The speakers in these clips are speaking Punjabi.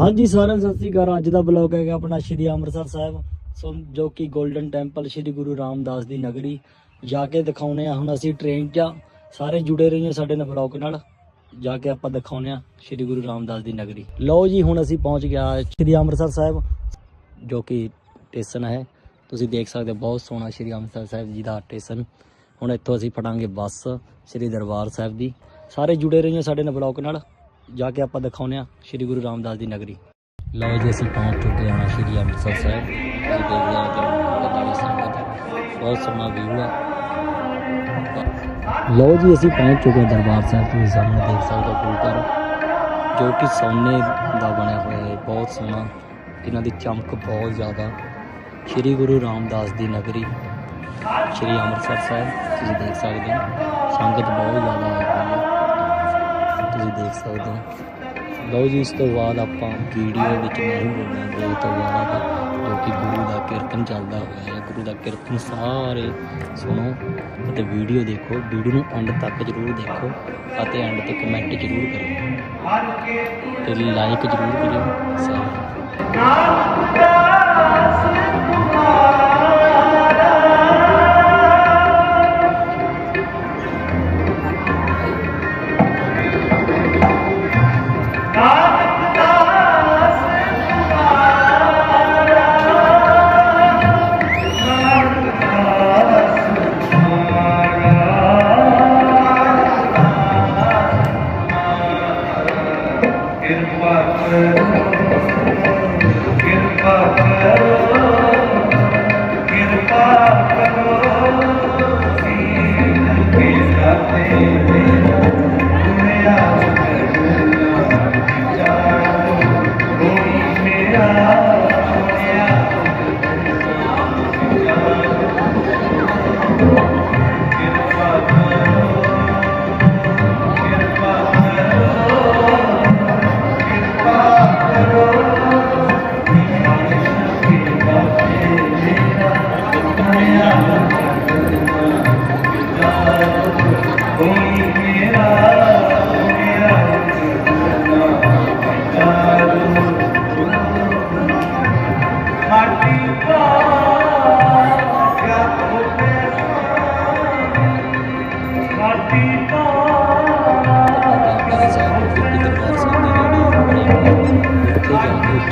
ਹਾਂਜੀ ਸਾਰਿਆਂ ਨੂੰ ਸਤਿ ਸ੍ਰੀ ਅਕਾਲ। ਅੱਜ ਦਾ ਬਲੌਗ ਹੈਗਾ ਆਪਣਾ ਸ਼੍ਰੀ ਅੰਮ੍ਰਿਤਸਰ ਸਾਹਿਬ, ਸੋ ਜੋ ਕਿ 골ਡਨ ਟੈਂਪਲ ਸ਼੍ਰੀ ਗੁਰੂ ਰਾਮਦਾਸ ਦੀ ਨਗਰੀ ਜਾ ਕੇ ਦਿਖਾਉਨੇ ਆ। ਹੁਣ ਅਸੀਂ ਟ੍ਰੇਨ 'ਚ ਆ। ਸਾਰੇ ਜੁੜੇ ਰਹੀਏ ਸਾਡੇ ਨਾਲ ਬਲੌਗ ਨਾਲ। ਜਾ ਕੇ ਆਪਾਂ ਦਿਖਾਉਨੇ ਆ ਸ਼੍ਰੀ ਗੁਰੂ ਰਾਮਦਾਸ ਦੀ ਨਗਰੀ। ਲਓ ਜੀ, ਹੁਣ ਅਸੀਂ ਪਹੁੰਚ ਗਿਆ ਸ਼੍ਰੀ ਅੰਮ੍ਰਿਤਸਰ ਸਾਹਿਬ, ਜੋ ਕਿ ਸਟੇਸ਼ਨ ਹੈ। ਤੁਸੀਂ ਦੇਖ ਸਕਦੇ ਹੋ, ਬਹੁਤ ਸੋਹਣਾ ਸ਼੍ਰੀ ਅੰਮ੍ਰਿਤਸਰ ਸਾਹਿਬ ਜੀ ਦਾ ਸਟੇਸ਼ਨ ਹੁਣ ਇੱਥੋਂ ਅਸੀਂ ਫੜਾਂਗੇ ਬੱਸ ਸ਼੍ਰੀ ਦਰਬਾਰ ਸਾਹਿਬ ਦੀ। ਸਾਰੇ ਜੁੜੇ ਰਹੀਏ ਸਾਡੇ ਨਾਲ ਬਲੌਗ ਨਾਲ। ਜਾ ਕੇ ਆਪਾਂ ਦਿਖਾਉਨੇ ਆ ਸ਼੍ਰੀ ਗੁਰੂ ਰਾਮਦਾਸ ਦੀ ਨਗਰੀ। ਲਓ ਜੀ, ਅਸੀਂ ਪਹੁੰਚ ਚੁੱਕੇ ਹਾਂ ਸ਼੍ਰੀ ਅੰਮ੍ਰਿਤਸਰ ਸਾਹਿਬ। ਤੁਸੀਂ ਦੇਖ ਸਕਦੇ ਹੋ ਬਹੁਤ ਸੰਗਤ ਬਹੁਤ ਸੋਹਣਾ ਵਿਊ ਹੈ ਲਓ ਜੀ, ਅਸੀਂ ਪਹੁੰਚ ਚੁੱਕੇ ਹਾਂ ਦਰਬਾਰ ਸਾਹਿਬ। ਤੁਸੀਂ ਸਾਹਮਣੇ ਦੇਖ ਸਕਦੇ ਹੋ ਗੁਰੂ ਜੋ ਕਿ ਸੋਨੇ ਦਾ ਬਣਿਆ ਹੋਇਆ ਹੈ। ਬਹੁਤ ਸੋਹਣਾ। ਇਹਨਾਂ ਦੀ ਚਮਕ ਬਹੁਤ ਜ਼ਿਆਦਾ। ਸ਼੍ਰੀ ਗੁਰੂ ਰਾਮਦਾਸ ਦੀ ਨਗਰੀ, ਸ਼੍ਰੀ ਅੰਮ੍ਰਿਤਸਰ ਸਾਹਿਬ, ਤੁਸੀਂ ਦੇਖ ਸਕਦੇ ਹੋ। ਸੰਗਤ ਬਹੁਤ ਜ਼ਿਆਦਾ ਹੈ। ਤੁਸੀਂ ਦੇਖ ਸਕਦੇ ਹੋ। ਲਓ ਜੀ, ਇਸ ਤੋਂ ਬਾਅਦ ਆਪਾਂ ਵੀਡੀਓ ਵਿੱਚ ਨਹੀਂ ਬੋਲਾਂਗੇ। ਇਹ ਤੋਂ ਬਾਅਦ ਜੋ ਕਿ ਗੁਰੂ ਦਾ ਕੀਰਤਨ ਚੱਲਦਾ ਹੋਇਆ ਹੈ, ਗੁਰੂ ਦਾ ਕੀਰਤਨ ਸਾਰੇ ਸੁਣੋ ਅਤੇ ਵੀਡੀਓ ਦੇਖੋ। ਵੀਡੀਓ ਨੂੰ ਐਂਡ ਤੱਕ ਜ਼ਰੂਰ ਦੇਖੋ ਅਤੇ ਐਂਡ ਤੇ ਕਮੈਂਟ ਜ਼ਰੂਰ ਕਰੋ ਤੇ ਲਾਈਕ ਜ਼ਰੂਰ ਕਰਿਓ। ਸਾਰੇ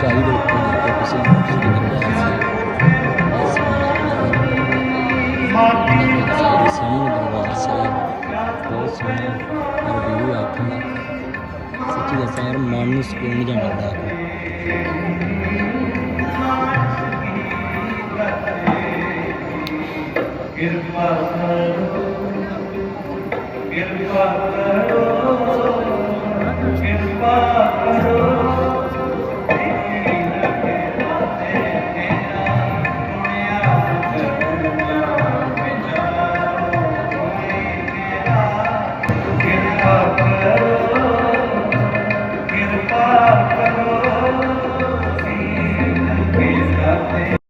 much. I really, really focusing on keeping it balanced. सही दरबार से बहुत सोहना रिव्यू आपका सच्ची दसा यार मन में सुकून जहाँ मिलता है कृपा करो कृपा करो कृपा करो